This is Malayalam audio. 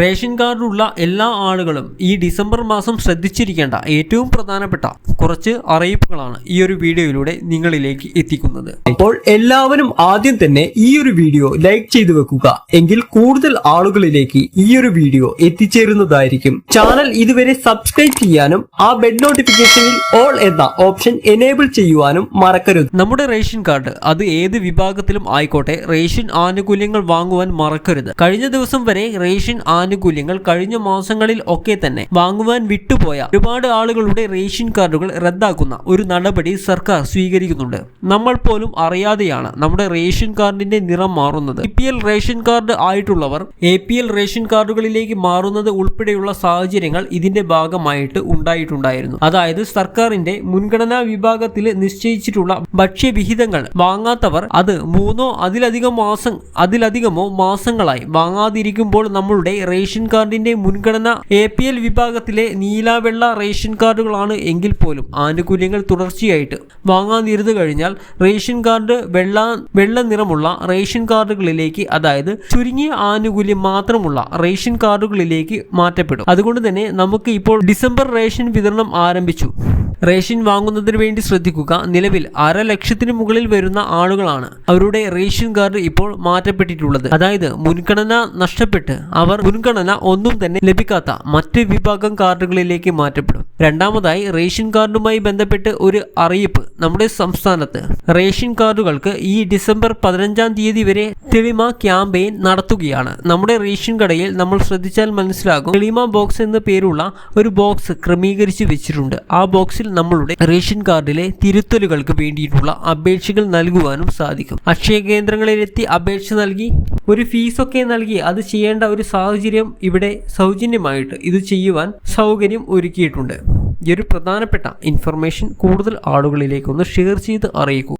റേഷൻ കാർഡുള്ള എല്ലാ ആളുകളും ഈ ഡിസംബർ മാസം ശ്രദ്ധിച്ചിരിക്കേണ്ട ഏറ്റവും പ്രധാനപ്പെട്ട കുറച്ച് അറിയിപ്പുകളാണ് ഈ ഒരു വീഡിയോയിലൂടെ നിങ്ങളിലേക്ക് എത്തിക്കുന്നത്. അപ്പോൾ എല്ലാവരും ആദ്യം തന്നെ ഈ ഒരു വീഡിയോ ലൈക്ക് ചെയ്തു വെക്കുക. എങ്കിൽ കൂടുതൽ ആളുകളിലേക്ക് ഈ ഒരു വീഡിയോ എത്തിച്ചേരുന്നതായിരിക്കും. ചാനൽ ഇതുവരെ സബ്സ്ക്രൈബ് ചെയ്യാനും ആ ബെഡ് നോട്ടിഫിക്കേഷനിൽ ഓൾ എന്ന ഓപ്ഷൻ എനേബിൾ ചെയ്യുവാനും മറക്കരുത്. നമ്മുടെ റേഷൻ കാർഡ് അത് ഏത് വിഭാഗത്തിലും ആയിക്കോട്ടെ റേഷൻ ആനുകൂല്യങ്ങൾ വാങ്ങുവാൻ മറക്കരുത്. കഴിഞ്ഞ ദിവസം വരെ റേഷൻ ആനുകൂല്യങ്ങൾ കഴിഞ്ഞ മാസങ്ങളിൽ ഒക്കെ തന്നെ വാങ്ങുവാൻ വിട്ടുപോയ ഒരുപാട് ആളുകളുടെ റേഷൻ കാർഡുകൾ റദ്ദാക്കുന്ന ഒരു നടപടി സർക്കാർ സ്വീകരിക്കുന്നുണ്ട്. നമ്മൾ പോലും അറിയാതെയാണ് നമ്മുടെ റേഷൻ കാർഡിന്റെ നിറം മാറുന്നത്. E P L ration card ആയിട്ടുള്ളവർ A P L ration കാർഡുകളിലേക്ക് മാറുന്നത് ഉൾപ്പെടെയുള്ള സാഹചര്യങ്ങൾ ഇതിന്റെ ഭാഗമായിട്ട് ഉണ്ടായിട്ടുണ്ടായിരുന്നു. അതായത് സർക്കാരിന്റെ മുൻഗണനാ വിഭാഗത്തിൽ നിശ്ചയിച്ചിട്ടുള്ള ഭക്ഷ്യവിഹിതങ്ങൾ വാങ്ങാത്തവർ അത് മൂന്നോ അതിലധികം മാസം അതിലധികമോ മാസങ്ങളായി വാങ്ങാതിരിക്കുമ്പോൾ നമ്മളുടെ റേഷൻ കാർഡിന്റെ മുൻഗണന എ പി എൽ വിഭാഗത്തിലെ നീലാവെള്ള റേഷൻ കാർഡുകളാണ് എങ്കിൽ പോലും ആനുകൂല്യങ്ങൾ തുടർച്ചയായിട്ട് വാങ്ങാതിരുന്നു കഴിഞ്ഞാൽ റേഷൻ കാർഡ് വെള്ള വെള്ള നിറമുള്ള റേഷൻ കാർഡുകളിലേക്ക് അതായത് ചുരുങ്ങിയ ആനുകൂല്യം മാത്രമുള്ള റേഷൻ കാർഡുകളിലേക്ക് മാറ്റപ്പെടും. അതുകൊണ്ട് തന്നെ നമുക്ക് ഇപ്പോൾ ഡിസംബർ റേഷൻ വിതരണം ആരംഭിച്ചു. റേഷൻ വാങ്ങുന്നതിന് വേണ്ടി ശ്രദ്ധിക്കുക. നിലവിൽ അര ലക്ഷത്തിന് മുകളിൽ വരുന്ന ആളുകളാണ് അവരുടെ റേഷൻ കാർഡ് ഇപ്പോൾ മാറ്റപ്പെട്ടിട്ടുള്ളത്. അതായത് മുൻഗണന നഷ്ടപ്പെട്ട് അവർ മുൻഗണന ഒന്നും തന്നെ ലഭിക്കാത്ത മറ്റ് വിഭാഗം കാർഡുകളിലേക്ക് മാറ്റപ്പെടും. രണ്ടാമതായി റേഷൻ കാർഡുമായി ബന്ധപ്പെട്ട് ഒരു അറിയിപ്പ് നമ്മുടെ സംസ്ഥാനത്ത്. റേഷൻ കാർഡുകൾക്ക് ഈ ഡിസംബർ പതിനഞ്ചാം തീയതി വരെ തെളിമ ക്യാമ്പയിൻ നടത്തുകയാണ്. നമ്മുടെ റേഷൻ കടയിൽ നമ്മൾ ശ്രദ്ധിച്ചാൽ മനസ്സിലാകും. തെളിമ ബോക്സ് എന്ന പേരുള്ള ഒരു ബോക്സ് ക്രമീകരിച്ച് വെച്ചിട്ടുണ്ട്. ആ ബോക്സിൽ നമ്മളുടെ റേഷൻ കാർഡിലെ തിരുത്തലുകൾക്ക് വേണ്ടിയിട്ടുള്ള അപേക്ഷകൾ നൽകുവാനും സാധിക്കും. അക്ഷയ കേന്ദ്രങ്ങളിലെത്തി അപേക്ഷ നൽകി ഒരു ഫീസൊക്കെ നൽകി അത് ചെയ്യേണ്ട ഒരു സാഹചര്യം ഇവിടെ സൗജന്യമായിട്ട് ഇത് ചെയ്യുവാൻ സൗകര്യം ഒരുക്കിയിട്ടുണ്ട്. ഈ ഒരു പ്രധാനപ്പെട്ട ഇൻഫർമേഷൻ കൂടുതൽ ആളുകളിലേക്കൊന്ന് ഷെയർ ചെയ്ത് അറിയിക്കൂ.